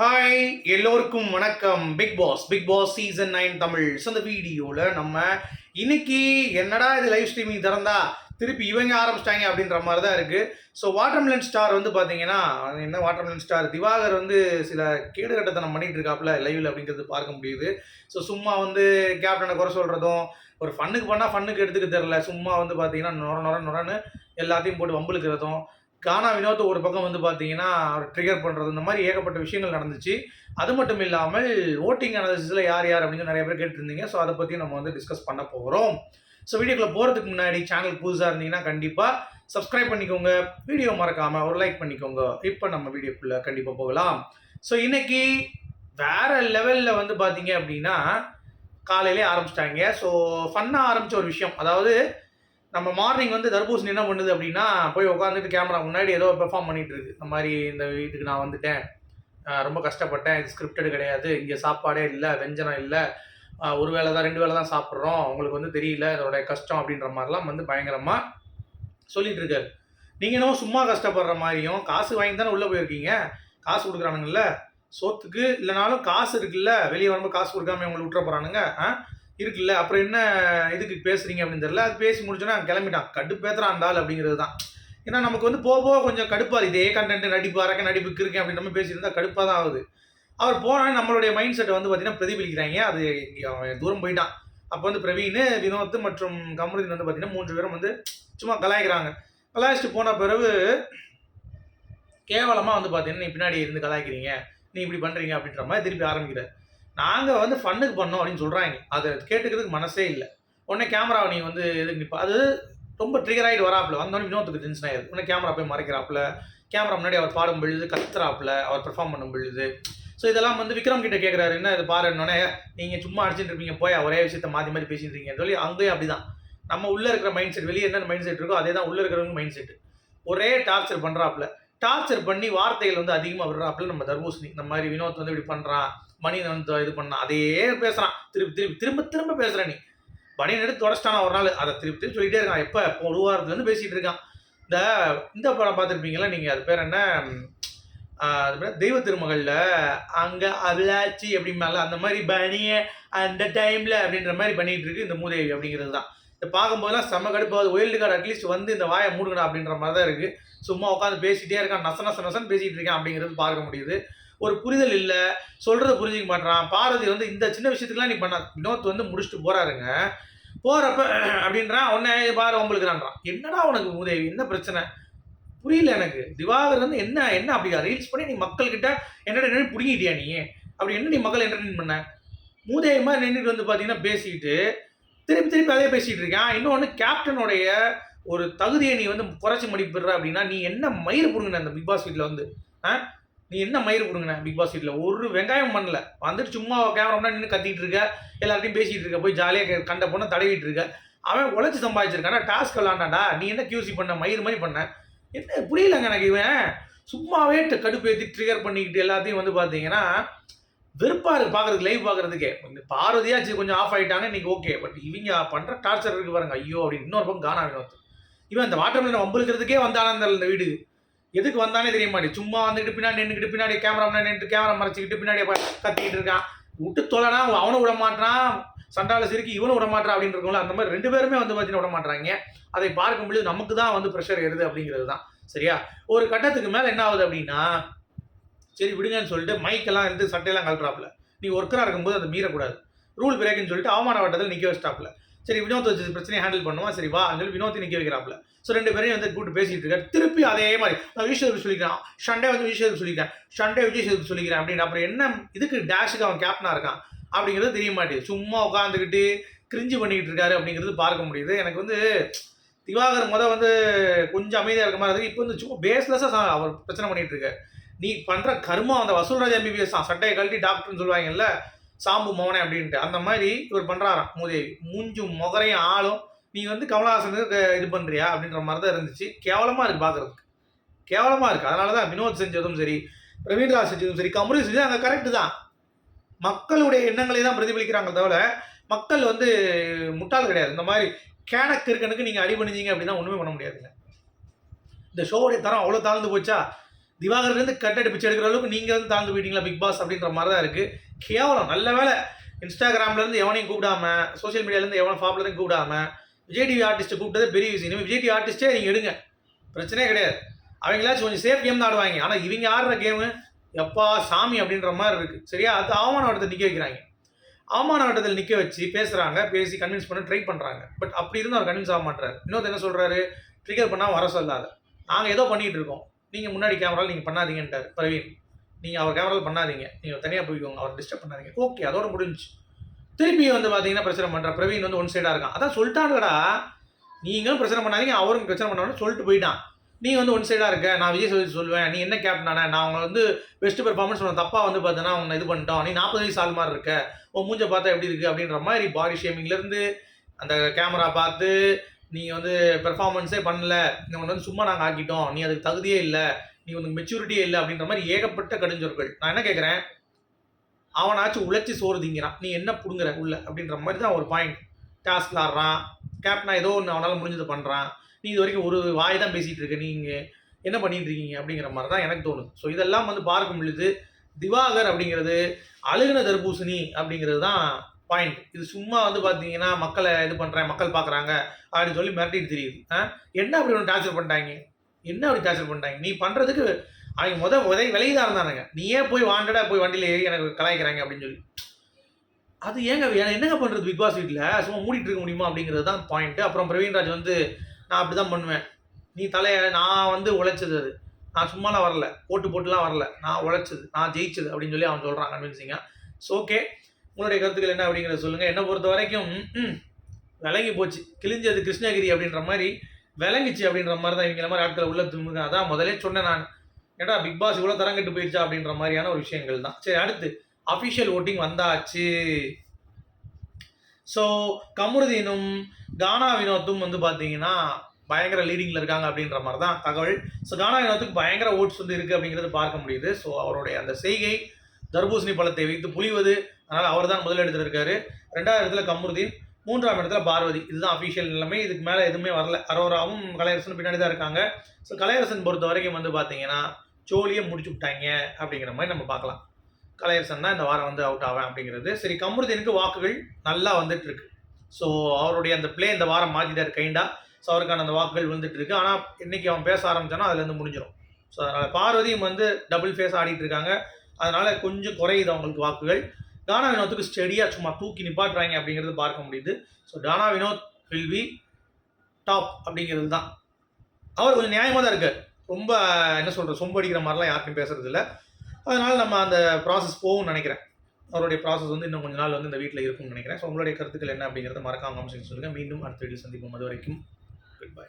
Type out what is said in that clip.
Hi எல்லோருக்கும் வணக்கம். Big boss big boss season nine Tamil. அந்த வீடியோவில் நம்ம இன்னைக்கு என்னடா இது லைவ் ஸ்ட்ரீமிங் திறந்தா? திருப்பி இவங்க ஆரம்பிச்சிட்டாங்க அப்படின்ற மாதிரி தான் இருக்குது ஸோ வாட்டர்மெலன் ஸ்டார் வந்து பார்த்தீங்கன்னா என்ன வாட்டர்மெலன் ஸ்டார் திவாகர் வந்து சில கேடுகட்டத்தனம் பண்ணிகிட்டு இருக்காப்புல லைவில் அப்படிங்கிறது பார்க்க முடியுது. ஸோ சும்மா வந்து கேப்டனை குறை சொல்கிறதும் ஒரு ஃபன்னுக்கு பண்ணால் ஃபன்னுக்கு எடுத்துக்க தெரில சும்மா வந்து பார்த்தீங்கன்னா நொர நொர நொரன்னு எல்லாத்தையும் போட்டு வம்புழுக்கிறதும் கானா வினோத் ஒரு பக்கம் வந்து பார்த்தீங்கன்னா ட்ரிகர் பண்ணுறது இந்த மாதிரி ஏகப்பட்ட விஷயங்கள் நடந்துச்சு. அது மட்டும் இல்லாமல் ஓட்டிங் அனாலிசிஸில் யார் யார் அப்படின்னு நிறைய பேர் கேட்டிருந்தீங்க. ஸோ அதை பற்றி நம்ம வந்து டிஸ்கஸ் பண்ண போகிறோம் ஸோ வீடியோக்குள்ளே போகிறதுக்கு முன்னாடி சேனல் புதுசாக இருந்தீங்கன்னா கண்டிப்பாக சப்ஸ்கிரைப் பண்ணிக்கோங்க. வீடியோ மறக்காமல் ஒரு லைக் பண்ணிக்கோங்க. இப்போ நம்ம வீடியோக்குள்ளே கண்டிப்பாக போகலாம். ஸோ இன்னைக்கு வேற லெவலில் வந்து பார்த்தீங்க அப்படின்னா காலையிலே ஆரம்பிச்சிட்டாங்க. ஸோ ஃபன்னாக ஆரம்பித்த ஒரு விஷயம். அதாவது நம்ம மார்னிங் வந்து தர்பூசணி என்ன பண்ணுது அப்படின்னா போய் உட்காந்துட்டு கேமரா முன்னாடி ஏதோ பெர்ஃபார்ம் பண்ணிட்டு இருக்கு. இந்த மாதிரி இந்த வீட்டுக்கு நான் வந்துட்டேன். ரொம்ப கஷ்டப்பட்டேன். இது ஸ்கிரிப்டடு கிடையாது. இங்கே சாப்பாடே இல்லை வெஞ்சனம் இல்லை. ஒரு வேளை தான் ரெண்டு வேளை தான் சாப்பிட்றோம். உங்களுக்கு வந்து தெரியல இதோட கஷ்டம் அப்படின்ற மாதிரிலாம் வந்து பயங்கரமாக சொல்லிட்டு இருக்காரு. நீங்கள் என்னவோ சும்மா கஷ்டப்படுற மாதிரியும் காசு வாங்கி தானே உள்ளே போயிருக்கீங்க? காசு கொடுக்குறானுங்கல்ல? சோத்துக்கு இல்லைனாலும் காசு இருக்குல்ல? வெளியே வரும்போது காசு கொடுக்காம உங்களை விட்டுற போகிறானுங்க இருக்குல்ல? அப்புறம் என்ன இதுக்கு பேசுறீங்க அப்படின்னு தெரியல. அது பேசி முடிச்சோன்னா கிளம்பிட்டான். கடுப்பேத்துறான் அந்த ஆள் அப்படிங்கிறது தான். ஏன்னா நமக்கு வந்து போக போக கொஞ்சம் கடுப்பாக இதே கண்டென்ட் நடிப்பு அரக்க நடிப்பு இருக்கேன் அப்படின்னு நம்ம பேசியிருந்தா கடுப்பாக தான் ஆகுது. அவர் போனாலும் நம்மளுடைய மைண்ட் செட்டை வந்து பார்த்தீங்கன்னா பிரதிபலிக்கிறாங்க. அது அவன் தூரம் போயிட்டான். அப்போ வந்து பிரவீன் வினோத் மற்றும் கமருதீன் வந்து பார்த்தீங்கன்னா மூன்று பேரும் வந்து சும்மா கலாய்க்கிறாங்க. கலாய்ச்சிட்டு போன பிறகு கேவலமாக வந்து பார்த்தீங்கன்னா நீ பின்னாடி இருந்து கலாய்க்கிறீங்க. நீ இப்படி பண்ணுறீங்க அப்படின்ற மாதிரி திருப்பி ஆரம்பிக்கிறார். நாங்கள் வந்து ஃபன்னுக்கு பண்ணோம் அப்படின்னு சொல்கிறாங்க அதை கேட்டுக்கிறதுக்கு மனசே இல்லை. உடனே கேமராவை நீ வந்து எதுக்கு நிற்பா அது ரொம்ப ட்ரிகர் ஆகிட்டு வராப்புல. வந்தோடனே வினோத்துக்கு டென்ஷன் ஆயிடுது உடனே கேமரா போய் மறைக்கிறாப்புல. கேமரா முன்னாடி அவர் பாடும் பொழுது கத்துறாப்புல. அவர் பெர்ஃபார்ம் பண்ணும் பொழுது. ஸோ இதெல்லாம் வந்து விக்ரம் கிட்ட கேட்குறாரு என்ன இது பாருன்னொடனே நீங்கள் சும்மா அடிச்சுட்டு இருப்பீங்க. போய் ஒரே விஷயத்த மாற்றி மாதிரி பேசிட்டுருக்கீங்கன்னு சொல்லி அங்கேயும் அப்படிதான். நம்ம உள்ளே இருக்கிற மைண்ட் செட் வெளியே என்ன மைண்ட் செட் இருக்கோ அதே தான் உள்ளே இருக்கிறவங்க மைண்ட் செட் ஒரே டார்ச்சர் பண்ணுறாப்புல டார்ச்சர் பண்ணி வார்த்தைகள் வந்து அதிகமாக விடுறாப்புல நம்ம தர்பூசணி. இந்த மாதிரி வினோத் வந்து இப்படி பண்ணுறான் மணியன் வந்து இது பண்ணான். அதையே பேசுகிறான் திருப்பி திருப்பி திரும்ப திரும்ப பேசுகிற நீ. பனியன் எடுத்து தொடச்சிட்டான் ஒரு நாள். அதை திருப்பி திருப்பி சொல்லிட்டே இருக்கான். எப்போ? ஒரு வாரத்துலேருந்து பேசிகிட்டு இருக்கான். இந்த இந்த படம் பார்த்துருப்பீங்களா நீங்கள் அது பேர் என்ன? அது பேர் தெய்வ திருமகளில் அங்கே அருளாச்சி அப்படிம்பால அந்த மாதிரி பனிய அந்த டைமில் அப்படின்ற மாதிரி பண்ணிகிட்டு இருக்கு இந்த மூதேவி அப்படிங்கிறது தான். இதை பார்க்கும்போதெல்லாம் செம்ம கடுப்பாவது ஒயில்டு கார்டு அட்லீஸ்ட் வந்து இந்த வாயை மூடுகடா அப்படின்ற மாதிரி தான் இருக்குது சும்மா உட்காந்து பேசிகிட்டே இருக்கான். நச நச நசன்னு பேசிகிட்டு இருக்கான் அப்படிங்கிறது பார்க்க முடியுது. ஒரு புரிதல் இல்லை சொல்கிறத புரிஞ்சிக்க மாட்டான் பாரதி வந்து இந்த சின்ன விஷயத்துக்குலாம் நீ பண்ண வினோத் வந்து முடிச்சுட்டு போகிறாருங்க போகிறப்ப அப்படின்றான். உன்னே பாரு உங்களுக்குறான்றான் என்னடா உனக்கு மூதேவி? என்ன பிரச்சனை? புரியல எனக்கு. திவாகர் வந்து என்ன என்ன அப்படி? ரீல்ஸ் பண்ணி நீ மக்கள்கிட்ட என்னடா பிடிங்கிட்டியா நீ? அப்படி என்ன நீ மக்கள் என்டர்டெயின் பண்ண? மூதேயமாக நின்றுட்டு வந்து பார்த்தீங்கன்னா பேசிக்கிட்டு திருப்பி திருப்பி அதே பேசிகிட்டு இருக்கான். இன்னொன்று கேப்டனுடைய ஒரு தகுதியை நீ வந்து குறைச்சி மடிப்பிடுற அப்படின்னா நீ என்ன மயிர் பிடுங்கின அந்த பிக் பாஸ் வீட்டில் வந்து? ஆ? நீ என்ன மயிறு கொடுங்கண்ண பிக் பாஸ் வீட்டில் ஒரு வெங்காயம் பண்ணல. வந்துட்டு சும்மா கேமரா முன்னாடி நின்று கத்திட்டு இருக்க. எல்லார்ட்டையும் பேசிகிட்டு இருக்க. போய் ஜாலியாக கண்ட பொண்ணை தடவிட்டு இருக்க. அவன் உழைச்சி சம்பாதிச்சிருக்கானா. டாஸ்க் விளாண்டாடா நீ என்ன கியூசி பண்ண? மயிறு மாதிரி பண்ண. என்ன? புரியலங்க எனக்கு இவன். சும்மாவே கடுப்பு ஏற்றி ட்ரிகர் பண்ணிக்கிட்டு எல்லாத்தையும் வந்து பார்த்தீங்கன்னா வெறுப்பாக இருக்குது பார்க்கறதுக்கு லைவ் பார்க்கறதுக்கே இந்த பார்வதியாச்சு கொஞ்சம் ஆஃப் ஆகிட்டாங்க இன்னைக்கு ஓகே பட் இவங்க பண்ணுற டார்ச்சர் இருக்கு பாருங்க. ஐயோ அப்படின்னு இன்னொரு பக்கம் கானா வினோத் இவன் இந்த வாட்டர் மில்லன் வம்பிழுக்கிறதுக்கே வந்தானா இந்த இந்த வீடு. எதுக்கு வந்தானே தெரிய மாட்டேன் சும்மா வந்துக்கிட்டு பின்னாடி நின்றுக்கிட்டு பின்னாடி கேமரா நின்றுட்டு கேமரா மறைச்சிக்கிட்டு பின்னாடி கத்திக்கிட்டு இருக்கான். விட்டு தொலைனா அவனும் விட மாட்டான் சண்டால சிரிக்கி இவனும் விட மாட்டான் அப்படின்னு இருக்கும்ல. அந்த மாதிரி ரெண்டு பேருமே வந்து பார்த்தீங்கன்னா விட மாட்டாங்க அதை பார்க்கும் பொழுது நமக்கு தான் வந்து ப்ரெஷர் ஏறுது அப்படிங்கிறது தான். சரியா? ஒரு கட்டத்துக்கு மேலே என்ன ஆகுது அப்படின்னா சரி விடுங்கன்னு சொல்லிட்டு மைக்கெல்லாம் எடுத்து சட்டையெல்லாம் கலட்டுறாப்புல நீ ஒர்க்கராக இருக்கும்போது அதை மீறக்கூடாது. ரூல் பிரேக்குன்னு சொல்லிட்டு அவமான வட்டத்தில் நிற்க வச்சிட்டாப்புல. சரி வினோத் வச்சு பிரச்சனையை ஹேண்டில் பண்ணுவோம் சரி வா சொல்லி வினோத்தை நிற்க வைக்கிறாப்புல. ஸோ ரெண்டு பேரையும் வந்து கூப்பிட்டு பேசிக்கிட்டு இருக்காரு. திருப்பி அதே மாதிரி நான் விஜய் சேதுபதி சொல்லிக்கிறேன். சண்டே வந்து விஜய் சேதுபதி சொல்லிக்கிறேன். சண்டே விஜய் சேதுபதி சொல்லிக்கிறேன் அப்படின்னு அப்புறம் என்ன இதுக்கு டேஷுக்கு அவன் கேப்டனாக இருக்கான் அப்படிங்கிறது தெரிய மாட்டேது சும்மா உட்காந்துக்கிட்டு கிரிஞ்சு பண்ணிக்கிட்டு இருக்காரு அப்படிங்கிறது பார்க்க முடியுது. எனக்கு வந்து திவாகர் முத வந்து கொஞ்சம் அமைதியாக இருக்க மாதிரி இருக்குது இப்போ வந்து சும்மா பேஸ்லெஸ்ஸாக அவர் பிரச்சனை பண்ணிகிட்டு இருக்காரு. நீ பண்ணுற கர்மம் அந்த வசூல்ராஜ் எம்பிபிஎஸ் தான். சட்டையை கழட்டி டாக்டர்னு சொல்லுவாங்கல்ல சாம்பு மோனே அப்படின்ட்டு. அந்த மாதிரி இவர் பண்ணுறாராம் மூதேவி. மூஞ்சும் முகரையும் ஆளும். நீ வந்து கமலஹாசனுக்கு இது பண்ணுறியா அப்படின்ற மாதிரி தான் இருந்துச்சு. கேவலமாக இருக்குது பார்க்குறதுக்கு கேவலமாக இருக்குது அதனால தான் வினோத் செஞ்சதும் சரி பிரவீன்ராஜ் செஞ்சதும் சரி கமரு செஞ்சதும் அங்கே கரெக்டு தான். மக்களுடைய எண்ணங்களை தான் பிரதிபலிக்கிறாங்க தவிர மக்கள் வந்து முட்டாள் கிடையாது. இந்த மாதிரி கேனக்கு இருக்கனுக்கு நீங்கள் அடி பண்ணிஞ்சீங்க அப்படின்னா ஒன்றுமே பண்ண முடியாதுங்க. இந்த ஷோவுடைய தரம் அவ்வளோ தாழ்ந்து போச்சா? திவாகர்லேருந்து கட்டடி பிச்சை எடுக்கிற அளவுக்கு நீங்கள் வந்து தாழ்ந்து போயிட்டீங்களா பிக் பாஸ் அப்படின்ற மாதிரி தான் இருக்குது கேவலம் நல்ல வேலை இன்ஸ்டாகிராம்லேருந்து எவனையும் கூப்பிடாம சோஷியல் மீடியாலேருந்து எவனும் ஃபாப்லேருந்து கூப்பிடாம விஜய் டிவி ஆர்டிஸ்ட்டை கூப்பிட்டது பெரிய விஷயம். இனிமேல் விஜய் டிவி ஆர்டிஸ்ட்டே நீங்கள் எடுங்க. பிரச்சனையே கிடையாது. அவங்களாச்சும் கொஞ்சம் சேஃப் கேம் தான் ஆடுவாங்க. ஆனால் இவங்க ஆடுற கேமு எப்பா சாமி அப்படின்ற மாதிரி இருக்குது சரியா? அது அவமான ஆட்டத்தை நிற்க வைக்கிறாங்க. அவமான ஆட்டத்தில் நிற்க வச்சு பேசுகிறாங்க பேசி கன்வின்ஸ் பண்ண ட்ரை பண்ணுறாங்க பட் அப்படி இருந்து அவர் கன்வின்ஸ் ஆக மாட்டாரு இன்னொருத்தர் என்ன சொல்கிறாரு ட்ரிகர் பண்ணால் வர சொல்லாத. நாங்கள் ஏதோ பண்ணிகிட்டு இருக்கோம். நீங்கள் முன்னாடி கேமராவில் நீங்கள் பண்ணாதீங்கன்ட்டார். பிரவீன். நீங்கள் அவர் கேமராவில் பண்ணாதீங்க. நீங்கள் தனியாக போய்க்கோங்க. அவர் டிஸ்டர்ப் பண்ணாதீங்க. ஓகே அதோட முடிஞ்சு திருப்பி வந்து பார்த்தீங்கன்னா பிரச்சனை பண்ணுற பிரவீன் வந்து ஒன் சைடாக இருக்கான். அதான் சொல்லிட்டாங்கடா. நீங்களும் பிரச்சனை பண்ணாதீங்க அவரும் பிரச்சனை பண்ணான்னு சொல்லிட்டு போயிட்டான். நீ வந்து ஒன் சைடாக இருக்க. நான் விஜய் சொல்லி சொல்லுவேன் நீ என்ன கேப்டனானே நான் உங்களை வந்து பெஸ்ட் பெர்ஃபார்மன்ஸ் பண்ண தப்பாக வந்து பார்த்தேன்னா உன்னை இது பண்ணிட்டோம். நீ நாற்பது வயசு ஆள் மாதிரி இருக்க. உன் மூஞ்ச பார்த்தா எப்படி இருக்குது அப்படின்ற மாதிரி பாடி ஷேமிங்லேருந்து அந்த கேமரா பார்த்து நீ வந்து பெர்ஃபார்மன்ஸே பண்ணல. நீ உன்னை வந்து சும்மா நாங்கள் ஆக்கிட்டோம். நீ அதுக்கு தகுதியே இல்லை. நீ உனக்கு மெச்சூரிட்டியே இல்லை அப்படின்ற மாதிரி ஏகப்பட்ட கடுஞ்சொற்கள். நான் என்ன கேட்குறேன் அவனாச்சும் உழைச்சி சோறு திங்கிறான். நீ என்ன பிடுங்குற உள்ள? அப்படின்ற மாதிரி தான் ஒரு பாயிண்ட் டாஸ்க் ஆடுறான். கேப்டனா ஏதோ ஒன்று அவனால் முடிஞ்சது பண்ணுறான் நீ இது வரைக்கும் ஒரு வாய் தான் பேசிகிட்டு இருக்க. நீங்கள் என்ன பண்ணிட்டு இருக்கீங்க? அப்படிங்கிற மாதிரி தான் எனக்கு தோணுது. ஸோ இதெல்லாம் வந்து பார்க்கும் பொழுது திவாகர் அப்படிங்கிறது அழுகுன தர்பூசணி அப்படிங்கிறது தான் பாயிண்ட் இது சும்மா வந்து பார்த்தீங்கன்னா மக்களை இது பண்ணுறேன் மக்கள் பார்க்குறாங்க அப்படின்னு சொல்லி மிரட்டிட்டு தெரியுது. ஆ? என்ன அப்படி ஒன்று டார்ச்சர் பண்ணிட்டாங்க என்ன அப்படி டார்ச்சர் பண்ணிட்டாங்க? நீ பண்ணுறதுக்கு அவங்க முத உதவி விலையுதான் இருந்தானுங்க. நீயே போய் வாண்டடாக போய் வண்டியில் ஏறி எனக்கு கலாய்க்கிறாங்க அப்படின்னு சொல்லி. அது ஏங்க என்னங்க பண்ணுறது பிக் பாஸ் வீட்டில் சும்மா மூடிட்டு இருக்க முடியுமா அப்படிங்கிறது தான் பாயிண்ட்டு அப்புறம் பிரவீன்ராஜ் வந்து நான் அப்படி தான் பண்ணுவேன். நீ தலையை நான் வந்து உழைச்சது அது. நான் சும்மாலாம் வரல. போட்டு போட்டுலாம் வரல. நான் உழைச்சது நான் ஜெயிச்சது அப்படின்னு சொல்லி அவன் சொல்கிறான் கன்வின்சிங்காக ஸோ ஓகே உங்களுடைய கருத்துக்கள் என்ன அப்படிங்கிறத சொல்லுங்கள் என்னை பொறுத்த வரைக்கும் விலகி போச்சு. கிழிஞ்சது கிருஷ்ணகிரி அப்படின்ற மாதிரி விளங்கிச்சு அப்படின்ற மாதிரி தான் இவங்க மாதிரி ஆட்களை உள்ள திரும்புங்க அதான் முதலே சொன்னேன் நான். ஏடா பிக் பாஸ் இவ்வளோ தரங்கிட்டு போயிடுச்சா அப்படின்ற மாதிரியான ஒரு விஷயங்கள் தான். சரி அடுத்து. அஃபிஷியல் ஓட்டிங் வந்தாச்சு. ஸோ கமருதீனும் கானா வினோத்தும் வந்து பார்த்தீங்கன்னா பயங்கர லீடிங்கில் இருக்காங்க அப்படின்ற மாதிரி தான் தகவல். ஸோ கானா வினோத்துக்கு பயங்கர ஓட்ஸ் வந்து இருக்குது அப்படிங்கிறது பார்க்க முடியுது. ஸோ அவருடைய அந்த செய்கை தர்பூசணி பழத்தை வைத்து புலிவது. அதனால் அவர் தான் முதலிடத்தில் இடத்துல இருக்காரு. ரெண்டாவது இடத்துல கமருதீன் மூன்றாம் இடத்துல பார்வதி. இதுதான் அஃபிஷியல் நிலைமை. இதுக்கு மேலே எதுவுமே வரல. அரோராவும் கலையரசனும் பின்னாடி தான் இருக்காங்க. ஸோ கலையரசன் பொறுத்த வரைக்கும் வந்து பார்த்தீங்கன்னா ஜோலியை முடிச்சு விட்டாங்க அப்படிங்கிற மாதிரி நம்ம பார்க்கலாம். கலையரசன் தான் இந்த வாரம் வந்து அவுட் ஆவேன் அப்படிங்கிறது. சரி கமருதீனுக்கு வாக்குகள் நல்லா வந்துட்டு இருக்கு. ஸோ அவருடைய அந்த ப்ளே இந்த வாரம் மாற்றிட்டார் கைண்டா ஸோ அவருக்கான அந்த வாக்குகள் வந்துட்டு இருக்கு. ஆனால் இன்னைக்கு அவன் பேச ஆரம்பிச்சானோ அதுலேருந்து முடிஞ்சிடும் ஸோ அதனால் பார்வதியும் வந்து டபுள் ஃபேஸ் ஆடிட்டு இருக்காங்க. அதனால கொஞ்சம் குறையுது அவங்களுக்கு வாக்குகள். டானா வினோத்துக்கு ஸ்டெடியாக சும்மா தூக்கி நிப்பாட்டுறாங்க அப்படிங்கிறது பார்க்க முடியுது. So Dana Vinod will be top அப்படிங்கிறது தான். அவர் கொஞ்சம் நியாயமாக தான் இருக்கு ரொம்ப என்ன சொல்கிறது சொம்பு அடிக்கிற மாதிரிலாம் யாருக்கும் பேசுறது இல்லை அதனால நம்ம அந்த ப்ராசஸ் போகும்னு நினைக்கிறேன். அவருடைய ப்ராசஸ் வந்து இன்னும் கொஞ்ச நாள் வந்து இந்த வீட்டில் இருக்கும்னு நினைக்கிறேன். ஸோ உங்களுடைய கருத்துக்கள் என்ன அப்படிங்கிறத மறக்காம சொல்லுங்கள் மீண்டும் அடுத்த வீடியோ சந்திப்போம். அது வரைக்கும் குட் பை